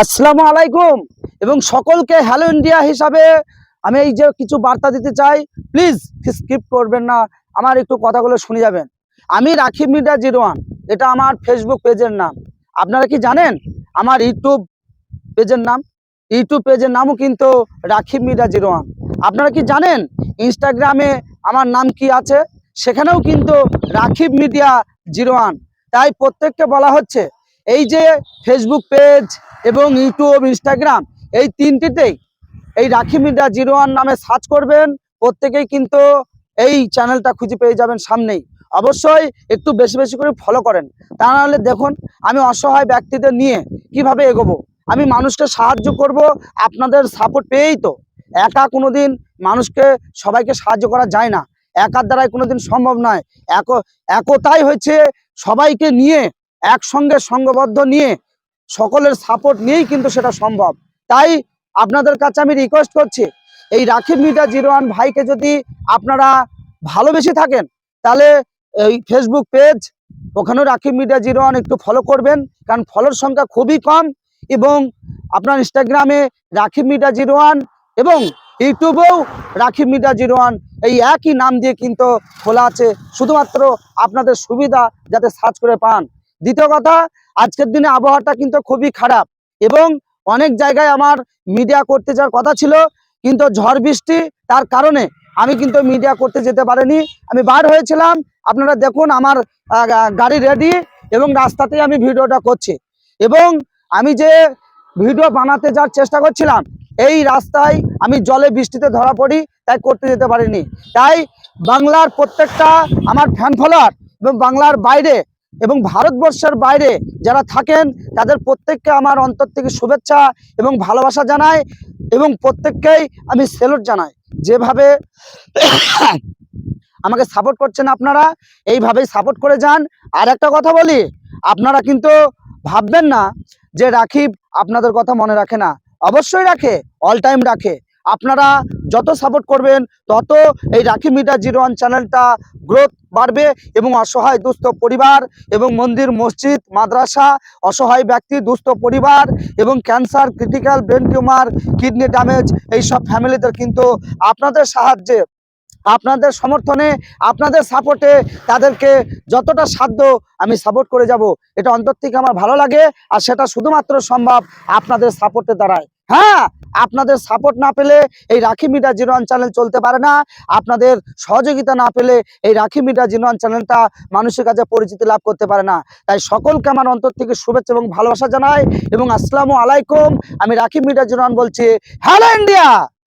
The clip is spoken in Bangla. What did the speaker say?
আসসালামু আলাইকুম। এবং সকলকে হ্যালো ইন্ডিয়া হিসাবে আমি এই যে কিছু বার্তা দিতে চাই প্লিজ স্কিপ করবেন না, আমার একটু কথাগুলো শুনে যাবেন। আমি রাখিব মিডিয়া জিরো ওয়ান, এটা আমার ফেসবুক পেজের নাম। আপনারা কি জানেন আমার ইউটিউব পেজের নাম? ইউটিউব পেজের নামও কিন্তু রাখিব মিডিয়া জিরো ওয়ান। আপনারা কি জানেন ইনস্টাগ্রামে আমার নাম কি আছে? সেখানেও কিন্তু রাখিব মিডিয়া জিরো ওয়ান। তাই প্রত্যেককে বলা হচ্ছে, এই যে ফেসবুক পেজ এবং ইউটিউব, ইনস্টাগ্রাম, এই তিনটিতেই এই রাখি মিডিয়া জিরো ওয়ান নামে সার্চ করবেন। প্রত্যেকেই কিন্তু এই চ্যানেলটা খুঁজে পেয়ে যাবেন সামনেই। অবশ্যই একটু বেশি বেশি করে ফলো করেন। তা নাহলে দেখুন, আমি অসহায় ব্যক্তিদের নিয়ে কীভাবে এগোবো? আমি মানুষকে সাহায্য করব, আপনাদের সাপোর্ট পেয়েই তো। একা কোনোদিন মানুষকে, সবাইকে সাহায্য করা যায় না। একার দ্বারাই কোনো দিন সম্ভব নয়। এক, একতাই হচ্ছে সবাইকে নিয়ে, একসঙ্গে সঙ্গবদ্ধ নিয়ে সকলের সাপোর্ট নিয়েই কিন্তু সেটা সম্ভব। তাই আপনাদের কাছে আমি রিকোয়েস্ট করছি, এই রাখিব মিডিয়া জিরো ওয়ান ভাইকে যদি আপনারা ভালোবেসে থাকেন, তাহলে এই ফেসবুক পেজ ওখানেও রাখিব মিডিয়া জিরো ওয়ান একটু ফলো করবেন, কারণ ফলোর সংখ্যা খুবই কম এবং আপনার ইনস্টাগ্রামে রাখিব মিডিয়া জিরো ওয়ান এবং ইউটিউবেও রাখিব মিডিয়া জিরো ওয়ান এই একই নাম দিয়ে কিন্তু খোলা আছে। শুধুমাত্র আপনাদের সুবিধা যাতে সার্চ করে পান। দ্বিতীয় কথা, আজকের দিনে আবহাওয়াটা কিন্তু খুবই খারাপ এবং অনেক জায়গায় আমার মিডিয়া করতে যাওয়ার কথা ছিল, কিন্তু ঝড় বৃষ্টি তার কারণে আমি কিন্তু মিডিয়া করতে যেতে পারিনি। আমি বার হয়েছিলাম, আপনারা দেখুন আমার গাড়ি রেডি এবং রাস্তাতেই আমি ভিডিওটা করছি। এবং আমি যে ভিডিও বানাতে যাওয়ার চেষ্টা করছিলাম, এই রাস্তায় আমি জলে বৃষ্টিতে ধরা পড়ি, তাই করতে যেতে পারিনি। তাই বাংলার প্রত্যেকটা আমার ফ্যান ফলোয়ার এবং বাংলার বাইরে এবং ভারতবর্ষের বাইরে যারা থাকেন, তাদের প্রত্যেককে আমার অন্তর থেকে শুভেচ্ছা এবং ভালোবাসা জানাই এবং প্রত্যেককেই আমি সেলুট জানাই। যেভাবে আমাকে সাপোর্ট করছেন আপনারা, এইভাবেই সাপোর্ট করে যান। আর একটা কথা বলি, আপনারা কিন্তু ভাববেন না যে রাখিব আপনাদের কথা মনে রাখে না। অবশ্যই রাখে অল টাইম রাখে। আপনারা যত সাপোর্ট করবেন, তত এই রাখি মিডিয়া জিরো ওয়ান চ্যানেলটা গ্রোথ বাড়বে এবং অসহায় দুস্থ পরিবার এবং মন্দির, মসজিদ, মাদ্রাসা, অসহায় ব্যক্তি, দুস্থ পরিবার এবং cancer critical brain tumour kidney damage এইসব ফ্যামিলিদের কিন্তু আপনাদের সাহায্যে, আপনাদের সমর্থনে, আপনাদের সাপোর্টে তাদেরকে যতটা সাধ্য আমি সাপোর্ট করে যাব। এটা অন্তর থেকে আমার ভালো লাগে আর সেটা শুধুমাত্র সম্ভব আপনাদের সাপোর্টে দ্বারাই হ্যাঁ আপনাদের সাপোর্ট না পেলে এই Rakhi media zero one channel চলতে পারে না। আপনাদের সহযোগিতা না পেলে এই রাখি মিডিয়া জিরো ওয়ান চ্যানেলটা মানুষের কাছে পরিচিতি লাভ করতে পারে না। তাই সকলকে আমার অন্তর থেকে শুভেচ্ছা এবং ভালোবাসা জানাই এবং আসসালামু আলাইকুম। আমি রাখি মিডিয়া জিরো ওয়ান বলছি হ্যালো ইন্ডিয়া